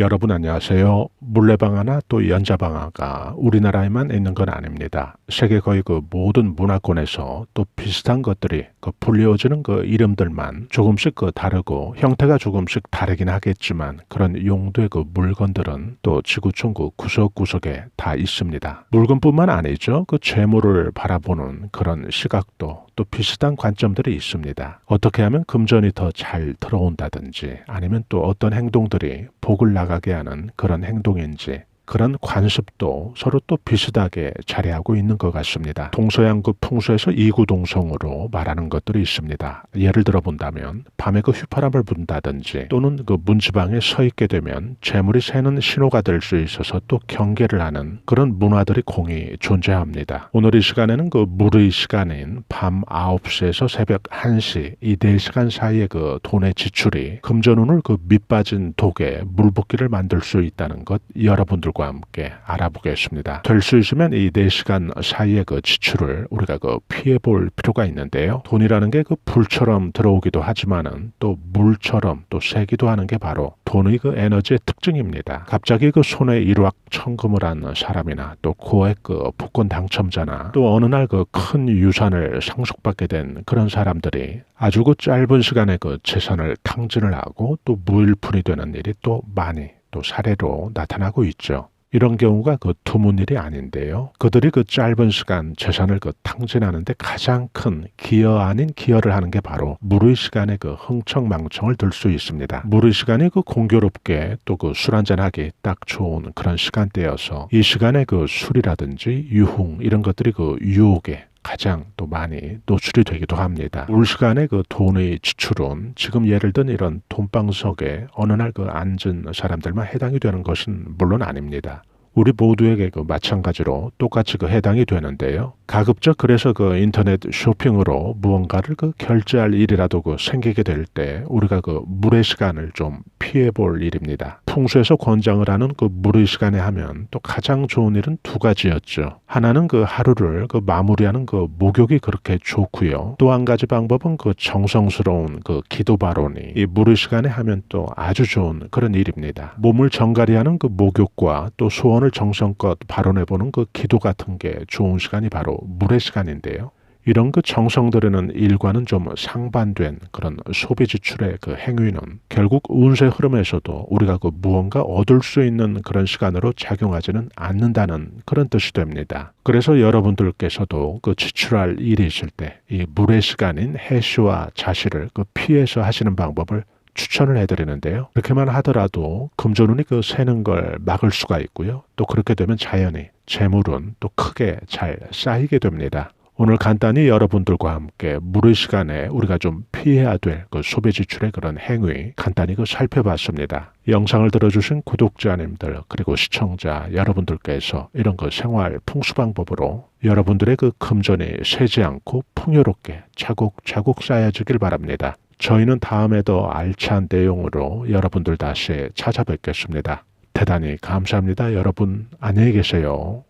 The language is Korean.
여러분 안녕하세요. 물레방 하나 또 연자방 하나가 우리나라에만 있는 건 아닙니다. 세계 거의 그 모든 문화권에서 또 비슷한 것들이 그 불리워지는 그 이름들만 조금씩 그 다르고 형태가 조금씩 다르긴 하겠지만 그런 용도의 그 물건들은 또 지구촌 그 구석구석에 다 있습니다. 물건뿐만 아니죠. 그 재물을 바라보는 그런 시각도 또 비슷한 관점들이 있습니다. 어떻게 하면 금전이 더 잘 들어온다든지 아니면 또 어떤 행동들이 복을 나가게 하는 그런 행동인지 그런 관습도 서로 또 비슷하게 자리하고 있는 것 같습니다. 동서양 그 풍수에서 이구동성으로 말하는 것들이 있습니다. 예를 들어 본다면 밤에 그 휘파람을 분다든지 또는 그 문지방에 서 있게 되면 재물이 새는 신호가 될 수 있어서 또 경계를 하는 그런 문화들이 공이 존재합니다. 오늘 이 시간에는 그 물의 시간인 밤 9시에서 새벽 1시 이 4시간 사이에 그 돈의 지출이 금전운을 그 밑빠진 독에 물붓기를 만들 수 있다는 것 여러분들과 함께 알아보겠습니다. 될 수 있으면 이 4시간 사이의 그 지출을 우리가 그 피해 볼 필요가 있는데요. 돈이라는 게 그 불처럼 들어오기도 하지만은 또 물처럼 또 새기도 하는 게 바로 돈의 그 에너지의 특징입니다. 갑자기 그 손에 일확천금을 한 사람이나 또 고액 그 복권 당첨자나 또 어느 날 그 큰 유산을 상속받게 된 그런 사람들이 아주 그 짧은 시간에 그 재산을 탕진을 하고 또 무일푼이 되는 일이 또 많이 또 사례로 나타나고 있죠. 이런 경우가 그 드문 일이 아닌데요. 그들이 그 짧은 시간 재산을 그 탕진하는데 가장 큰 기여 아닌 기여를 하는 게 바로 물의 시간에 그 흥청망청을 들 수 있습니다. 물의 시간이 그 공교롭게 또 그 술 한잔하기 딱 좋은 그런 시간대여서 이 시간에 그 술이라든지 유흥 이런 것들이 그 유혹에 가장 또 많이 노출이 되기도 합니다. 울 시간에 그 돈의 지출은 지금 예를 든 이런 돈방석에 어느 날 그 앉은 사람들만 해당이 되는 것은 물론 아닙니다. 우리 모두에게 그 마찬가지로 똑같이 그 해당이 되는데요. 가급적 그래서 그 인터넷 쇼핑으로 무언가를 그 결제할 일이라도 그 생기게 될 때 우리가 그 물의 시간을 좀 피해 볼 일입니다. 풍수에서 권장을 하는 그 물의 시간에 하면 또 가장 좋은 일은 두 가지였죠. 하나는 그 하루를 그 마무리하는 그 목욕이 그렇게 좋고요. 또 한 가지 방법은 그 정성스러운 그 기도 발언이 이 물의 시간에 하면 또 아주 좋은 그런 일입니다. 몸을 정갈이하는 그 목욕과 또 소원을 정성껏 발언해 보는 그 기도 같은 게 좋은 시간이 바로 물의 시간인데요. 이런 그 정성 들이는 일과는 좀 상반된 그런 소비 지출의 그 행위는 결국 운세 흐름에서도 우리가 그 무언가 얻을 수 있는 그런 시간으로 작용하지는 않는다는 그런 뜻이 됩니다. 그래서 여러분들께서도 그 지출할 일이 있을 때 이 물의 시간인 해시와 자시를 그 피해서 하시는 방법을 추천을 해드리는데요. 그렇게만 하더라도 금전운이 그 새는 걸 막을 수가 있고요. 또 그렇게 되면 자연히 재물은 또 크게 잘 쌓이게 됩니다. 오늘 간단히 여러분들과 함께 물의 시간에 우리가 좀 피해야 될 그 소비 지출의 그런 행위 간단히 그 살펴봤습니다. 영상을 들어주신 구독자님들 그리고 시청자 여러분들께서 이런 그 생활 풍수 방법으로 여러분들의 그 금전이 새지 않고 풍요롭게 차곡차곡 쌓여지길 바랍니다. 저희는 다음에 더 알찬 내용으로 여러분들 다시 찾아뵙겠습니다. 대단히 감사합니다. 여러분 안녕히 계세요.